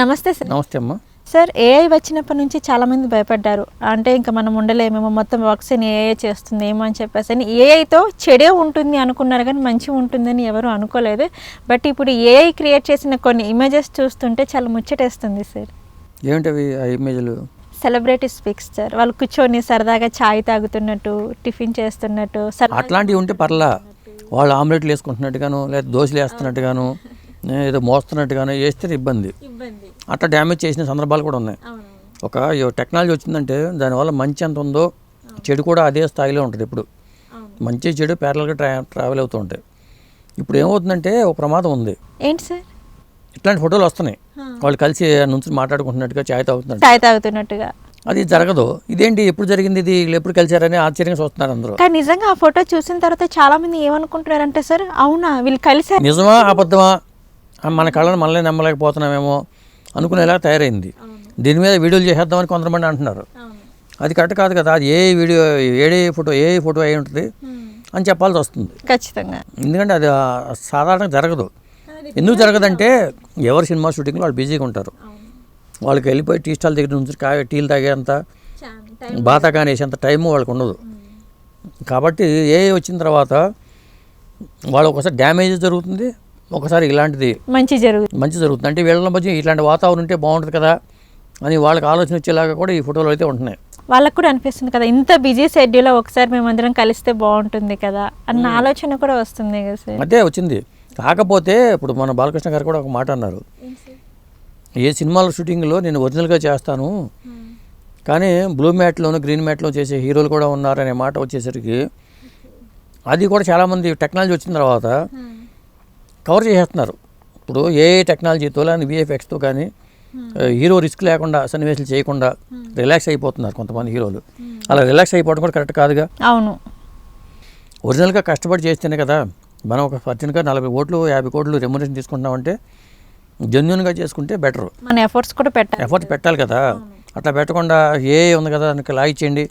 నమస్తే సార్. నమస్తే అమ్మా. సార్ ఏఐ వచ్చినప్పటి నుంచి చాలా మంది భయపడ్డారు. అంటే ఇంకా మనం ఉండలేమేమో మొత్తం వర్క్స్ ఏఐ చేస్తుంది ఏమో అని చెప్పేసి అని ఏఐతో చెడే ఉంటుంది అనుకున్నారు కానీ మంచి ఉంటుందని ఎవరు అనుకోలేదు. బట్ ఇప్పుడు ఏఐ క్రియేట్ చేసిన కొన్ని ఇమేజెస్ చూస్తుంటే చాలా ముచ్చటేస్తుంది సార్. ఏమిటవి ఆ ఇమేజ్లు సెలబ్రిటీస్ పిక్స్ సార్ వాళ్ళు కూర్చొని సరదాగా చాయ్ తాగుతున్నట్టు టిఫిన్ చేస్తున్నట్టు అట్లాంటివి ఉంటే పర్లా. వాళ్ళు ఆమ్లెట్లు వేసుకుంటున్నట్టుగాను లేదా దోశలు వేస్తున్నట్టుగాను ఏదో మోస్తున్నట్టుగాను వేస్తే ఇబ్బంది. ఇబ్బంది. అట్లా డ్యామేజ్ చేసిన సందర్భాలు కూడా ఉన్నాయి. ఒక టెక్నాలజీ వచ్చిందంటే దానివల్ల మంచి ఎంత ఉందో చెడు కూడా అదే స్థాయిలో ఉంటుంది ఇప్పుడు. మంచి చెడు ప్యారల్గా ట్రా ట్రావెల్ అవుతూ ఉంటాయి. ఇప్పుడు ఏమవుతుందంటే ఒక ప్రమాదం ఉంది. ఏంటి సార్? ఇట్లాంటి ఫోటోలు వస్తున్నాయి. వాళ్ళు కలిసి నుంచి మాట్లాడుకుంటున్నట్టుగా ఛాయ్ తాగుతున్నట్టు చాయ్ తాగుతున్నట్టుగా. అది జరగదు. ఇదేంటి ఎప్పుడు జరిగింది ఇది? వీళ్ళు ఎప్పుడు కలిసారని ఆశ్చర్యంగా చూస్తున్నారు అందరూ. కానీ నిజంగా ఆ ఫోటో చూసిన తర్వాత చాలా మంది ఏమనుకుంటున్నారంటే సార్ అవునా? వీళ్ళు కలిసి నిజమా? అబద్ధమా? మన కళ్ళని మనలే నమ్మలేకపోతున్నామేమో. అనుకునేలా తయారైంది. దీని మీద వీడియోలు చేసేద్దామని కొంతమంది అంటున్నారు. అది కరెక్ట్ కాదు కదా అది ఏ వీడియో ఏడే ఫోటో ఏ ఫోటో అయి ఉంటుంది అని చెప్పాల్సి వస్తుంది. ఖచ్చితంగా. ఎందుకంటే అది సాధారణంగా జరగదు. ఎందుకు జరగదంటే ఎవరు సినిమా షూటింగ్లో వాళ్ళు బిజీగా ఉంటారు. వాళ్ళకి వెళ్ళిపోయి టీ స్టాల్ దగ్గర నుంచి కా టీలు తాగేంత బాత కానేసేంత టైము వాళ్ళకి ఉండదు. కాబట్టి ఏ వచ్చిన తర్వాత వాళ్ళు ఒకసారి డ్యామేజ్ జరుగుతుంది. ఒకసారి ఇలాంటిది మంచి జరుగుతుంది మంచి జరుగుతుంది. అంటే వీళ్ళ మధ్య ఇట్లాంటి వాతావరణం ఉంటే బాగుంటుంది కదా అని వాళ్ళకి ఆలోచన వచ్చేలాగా కూడా ఈ ఫోటోలు అయితే ఉంటున్నాయి. వాళ్ళకు కూడా అనిపిస్తుంది కదా ఇంత బిజీ షెడ్యూల్లో ఒకసారి మేమందరం కలిస్తే బాగుంటుంది కదా అన్న ఆలోచన కూడా వస్తుంది కదా సార్. అదే వచ్చింది. కాకపోతే ఇప్పుడు మన బాలకృష్ణ గారు కూడా ఒక మాట అన్నారు. ఏ సినిమాల షూటింగ్లో నేను ఒరిజినల్గా చేస్తాను కానీ బ్లూ మ్యాట్లోను గ్రీన్ మ్యాట్లో చేసే హీరోలు కూడా ఉన్నారనే మాట వచ్చేసరికి అది కూడా చాలామంది టెక్నాలజీ వచ్చిన తర్వాత కవర్ చేసేస్తున్నారు. ఇప్పుడు ఏ టెక్నాలజీతో కానీ విఎఫ్ఎక్స్తో కానీ హీరో రిస్క్ లేకుండా సన్నివేశాలు చేయకుండా రిలాక్స్ అయిపోతున్నారు కొంతమంది హీరోలు. అలా రిలాక్స్ అయిపోవడం కూడా కరెక్ట్ కాదుగా? అవును. ఒరిజినల్గా కష్టపడి చేస్తేనే కదా మనం ఒక అర్జెంట్గా నలభై కోట్లు యాభై కోట్లు రెమ్యునేషన్ తీసుకుంటున్నామంటే జెన్యున్గా చేసుకుంటే బెటర్. మన ఎఫర్ట్స్ కూడా పెట్టాలి. ఎఫర్ట్ పెట్టాలి కదా. అట్లా పెట్టకుండా ఏ ఉంది కదా నాకు లా ఇచ్చేయండి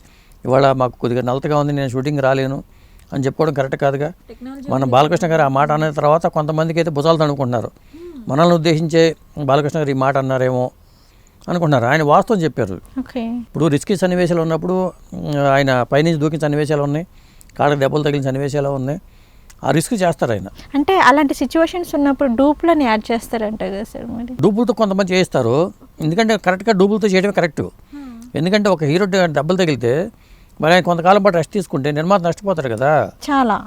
ఇవాళ మాకు కొద్దిగా నలతగా ఉంది నేను షూటింగ్ రాలేను. అని చెప్పుకోవడం కరెక్ట్ కాదుగా. మన బాలకృష్ణ గారు ఆ మాట అన్న తర్వాత కొంతమందికి అయితే భుజాలు తనుకుంటున్నారు మనల్ని ఉద్దేశించే బాలకృష్ణ గారు ఈ మాట అన్నారేమో అనుకుంటున్నారు. ఆయన వాస్తవం చెప్పారు. ఇప్పుడు రిస్కీ సన్నివేశాలు ఉన్నప్పుడు ఆయన పైనుంచి దూకిన సన్నివేశాలు ఉన్నాయి. కాళ్ళకి దెబ్బలు తగిలిన సన్నివేశాలు ఉన్నాయి. ఆ రిస్క్ చేస్తారు ఆయన. అంటే అలాంటి సిచ్యువేషన్స్ ఉన్నప్పుడు డూప్లని యాడ్ చేస్తారంట కదా సార్ మరి? డూబులతో కొంతమంది చేయిస్తారు. ఎందుకంటే కరెక్ట్గా డూబులతో చేయడమే కరెక్ట్. ఎందుకంటే ఒక హీరో దెబ్బలు తగిలితే మరి ఆయన కొంతకాలం పాటు రెస్ట్ తీసుకుంటే నిర్మాత నష్టపోతాడు కదా. చాలా.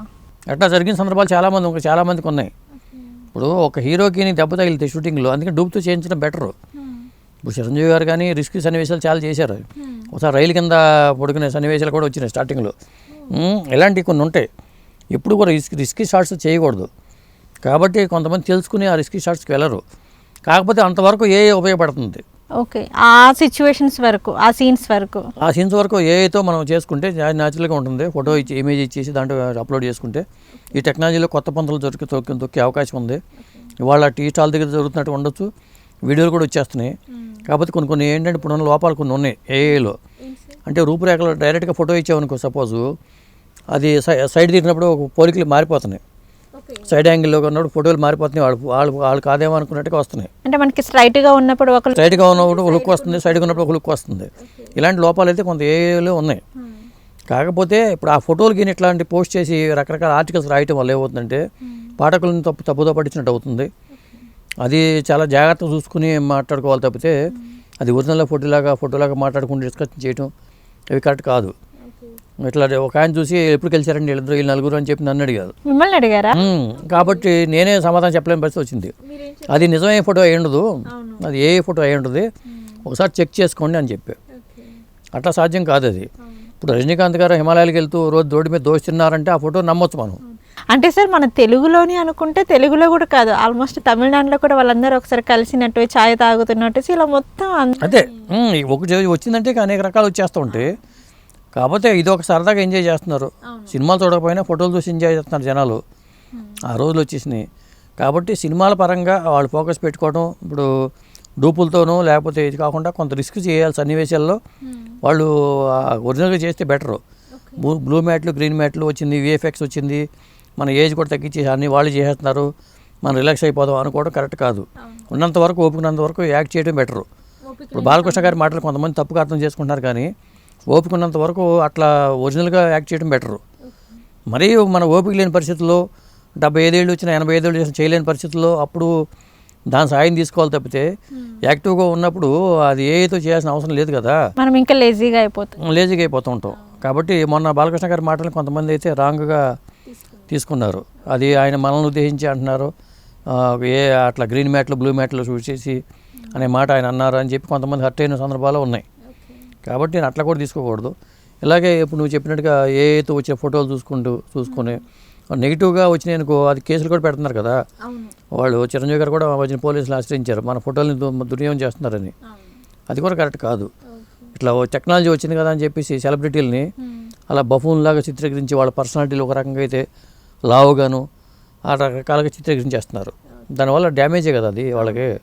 అట్లా జరిగిన సందర్భాలు చాలామంది ఇంకా చాలామందికి ఉన్నాయి. ఇప్పుడు ఒక హీరోకి దెబ్బ తగిలితే షూటింగ్లో అందుకే డూబ్తో చేయించడం బెటరు. ఇప్పుడు చిరంజీవి గారు కానీ రిస్క్ సన్నివేశాలు చాలా చేశారు. ఒకసారి రైలు కింద పడుకునే సన్నివేశాలు కూడా వచ్చినాయి స్టార్టింగ్లో. ఇలాంటివి కొన్ని ఉంటాయి. ఎప్పుడు కూడా రిస్క్ రిస్కీ షాట్స్ చేయకూడదు. కాబట్టి కొంతమంది తెలుసుకుని ఆ రిస్కీ షాట్స్కి వెళ్ళరు. కాకపోతే అంతవరకు ఏ ఉపయోగపడుతుంది? ఓకే. ఆ సిచ్యువేషన్స్ వరకు ఆ సీన్స్ వరకు. ఆ సీన్స్ వరకు ఏఐతో మనం చేసుకుంటే న్యాచురల్గా ఉంటుంది. ఫోటో ఇచ్చి ఇమేజ్ ఇచ్చేసి దాంట్లో అప్లోడ్ చేసుకుంటే ఈ టెక్నాలజీలో కొత్త పంతులు దొరికి తొక్కి తొక్కే అవకాశం ఉంది. ఇవాళ టీ స్టాల్ దగ్గర జరుగుతున్నట్టు ఉండొచ్చు. వీడియోలు కూడా వచ్చేస్తున్నాయి. కాకపోతే కొన్ని కొన్ని ఏంటంటే ఇప్పుడు ఉన్న లోపాలు కొన్ని ఉన్నాయి ఏఐలో అంటే రూపురేఖలు డైరెక్ట్గా ఫోటో ఇచ్చామనుకో సపోజు అది సై సైడ్ తిరిగినప్పుడు ఒక పోలికలు మారిపోతున్నాయి. సైడ్ యాంగిల్లో ఉన్నప్పుడు ఫోటోలు మారిపోతున్నాయి. వాళ్ళు వాళ్ళు వాళ్ళు కాదేమో అనుకున్నట్టుగా వస్తున్నాయి. అంటే మనకి straight గా ఉన్నప్పుడు ఒక స్ట్రైట్గా ఉన్నప్పుడు ఒక లుక్ వస్తుంది. సైడ్గా ఉన్నప్పుడు ఒక లుక్ వస్తుంది. ఇలాంటి లోపాలు అయితే కొంత ఏలో ఉన్నాయి. కాకపోతే ఇప్పుడు ఆ ఫోటోలకి ఇట్లాంటి పోస్ట్ చేసి రకరకాల ఆర్టికల్స్ రాయటం వల్ల ఏమవుతుందంటే పాఠకులను తప్పు తప్పుదో పట్టించినట్టు అవుతుంది. అది చాలా జాగ్రత్తగా చూసుకుని మాట్లాడుకోవాలి తప్పితే అది ఒరిజినల్ ఫోటోలాగా ఫోటోలాగా మాట్లాడుకుంటూ డిస్కషన్ చేయటం ఇవి కరెక్ట్ కాదు. ఇట్లా ఒక ఆయన చూసి ఎప్పుడు కలిసారండి వీళ్ళిద్దరు వీళ్ళు నలుగురు అని చెప్పి నన్ను అడిగారు. మిమ్మల్ని అడిగారా. కాబట్టి నేనే సమాధానం చెప్పలేని పరిస్థితి వచ్చింది. అది నిజమే ఫోటో అయి ఉండదు. అది ఏ ఫోటో అయి ఉండదు. ఒకసారి చెక్ చేసుకోండి అని చెప్పి అట్లా సాధ్యం కాదు అది. ఇప్పుడు రజనీకాంత్ గారు హిమాలయాలకు వెళ్తూ రోజు రోడ్డు మీద దోస్తున్నారంటే ఆ ఫోటో నమ్మొచ్చు మనం. అంటే సార్ మన తెలుగులోని అనుకుంటే తెలుగులో కూడా కాదు. ఆల్మోస్ట్ తమిళనాడులో కూడా వాళ్ళందరూ ఒకసారి కలిసినట్టు చాయ్ తాగుతున్నట్టు ఇలా మొత్తం అదే. ఒక వచ్చిందంటే అనేక రకాలు వచ్చేస్తూ ఉంటాయి కాకపోతే ఇది ఒక సరదాగా ఎంజాయ్ చేస్తున్నారు. సినిమాలు చూడకపోయినా ఫోటోలు చూసి ఎంజాయ్ చేస్తున్నారు జనాలు. ఆ రోజులు వచ్చేసినాయి. కాబట్టి సినిమాల పరంగా వాళ్ళు ఫోకస్ పెట్టుకోవడం ఇప్పుడు డూపులతోనూ లేకపోతే ఇది కాకుండా కొంత రిస్క్ చేయాలి సన్నివేశాల్లో. వాళ్ళు ఒరిజినల్గా చేస్తే బెటరు బ్లూ బ్లూ మ్యాట్లు గ్రీన్ మ్యాట్లు వచ్చింది విఎఫ్ఎక్స్ వచ్చింది. మన ఏజ్ కూడా తగ్గించేసి అన్ని వాళ్ళు చేసేస్తున్నారు. మనం రిలాక్స్ అయిపోదాం అనుకోవడం కరెక్ట్ కాదు. ఉన్నంత వరకు ఓపుకున్నంత వరకు యాక్ట్ చేయడం బెటరు ఇప్పుడు బాలకృష్ణ గారి మాటలు కొంతమంది తప్పుగా అర్థం చేసుకుంటున్నారు కానీ ఓపికన్నంత వరకు అట్లా ఒరిజినల్గా యాక్ట్ చేయడం బెటరు. మరీ మన ఓపిక లేని పరిస్థితుల్లో డెబ్బై ఐదేళ్ళు వచ్చిన ఎనభై ఐదేళ్ళు చేసిన చేయలేని పరిస్థితుల్లో అప్పుడు దాని సాయం తీసుకోవాలి తప్పితే యాక్టివ్గా ఉన్నప్పుడు అది ఏతో చేయాల్సిన అవసరం లేదు కదా. మనం ఇంకా లేజీగా అయిపోతుంది లేజీగా అయిపోతూ ఉంటాం. కాబట్టి మొన్న బాలకృష్ణ గారి మాటలు కొంతమంది అయితే రాంగ్గా తీసుకున్నారు. అది ఆయన మనల్ని ఉద్దేశించి అంటున్నారు. ఏ అట్లా గ్రీన్ మ్యాట్లు బ్లూ మ్యాట్లు చూసేసి అనే మాట ఆయన అన్నారు అని చెప్పి కొంతమంది హర్ట్ అయిన సందర్భాలు ఉన్నాయి. కాబట్టి నేను అట్లా కూడా తీసుకోకూడదు. ఇలాగే ఇప్పుడు నువ్వు చెప్పినట్టుగా ఏ ఏతో వచ్చే ఫోటోలు చూసుకుంటూ చూసుకొని నెగిటివ్గా వచ్చినాయి అనుకో అది కేసులు కూడా పెడుతున్నారు కదా. వాళ్ళు చిరంజీవి గారు కూడా వచ్చిన పోలీసులు ఆశ్రయించారు. మన ఫోటోల్ని దు- దుర్వినియోగం చేస్తున్నారని. అది కూడా కరెక్ట్ కాదు. ఇట్లా టెక్నాలజీ వచ్చింది కదా అని చెప్పేసి సెలబ్రిటీలని అలా బఫూన్ లాగా చిత్రీకరించి వాళ్ళ పర్సనాలిటీలు ఒక రకంగా అయితే లావుగాను ఆ రకరకాలుగా చిత్రీకరించేస్తున్నారు. దానివల్ల డ్యామేజే కదా అది వాళ్ళకి.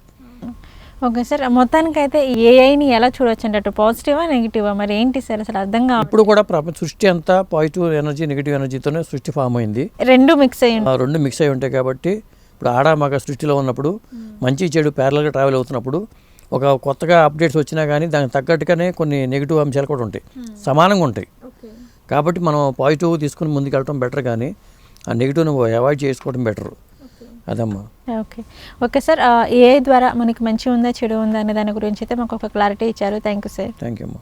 ఓకే సార్ మొత్తానికైతే ఏఐని ఎలా చూడొచ్చు అంటే అటు పాజిటివా నెగిటివా? మరి ఏంటి సార్ అసలు అర్థం కావాలి ఇప్పుడు కూడా ప్రపంచ సృష్టి అంతా పాజిటివ్ ఎనర్జీ నెగిటివ్ ఎనర్జీతోనే సృష్టి ఫామ్ అయింది. రెండు మిక్స్ అయ్యి ఆ రెండు మిక్స్ అయి ఉంటాయి కాబట్టి ఇప్పుడు ఆడ మగ సృష్టిలో ఉన్నప్పుడు మంచి చెడు ప్యారల్గా ట్రావెల్ అవుతున్నప్పుడు ఒక కొత్తగా అప్డేట్స్ వచ్చినా కానీ దానికి తగ్గట్టుగానే కొన్ని నెగిటివ్ అంశాలు కూడా ఉంటాయి. సమానంగా ఉంటాయి. కాబట్టి మనం పాజిటివ్ తీసుకుని ముందుకెళ్ళటం బెటర్ కానీ ఆ నెగిటివ్ను అవాయిడ్ చేసుకోవడం బెటర్ అదమ్మా. ఓకే. ఓకే సార్ ఏఐ ద్వారా మనకి మంచి ఉందా చెడు ఉందా అనే దాని గురించి అయితే మాకు ఒక క్లారిటీ ఇచ్చారు. Thank you sir. Thank you అమ్మా.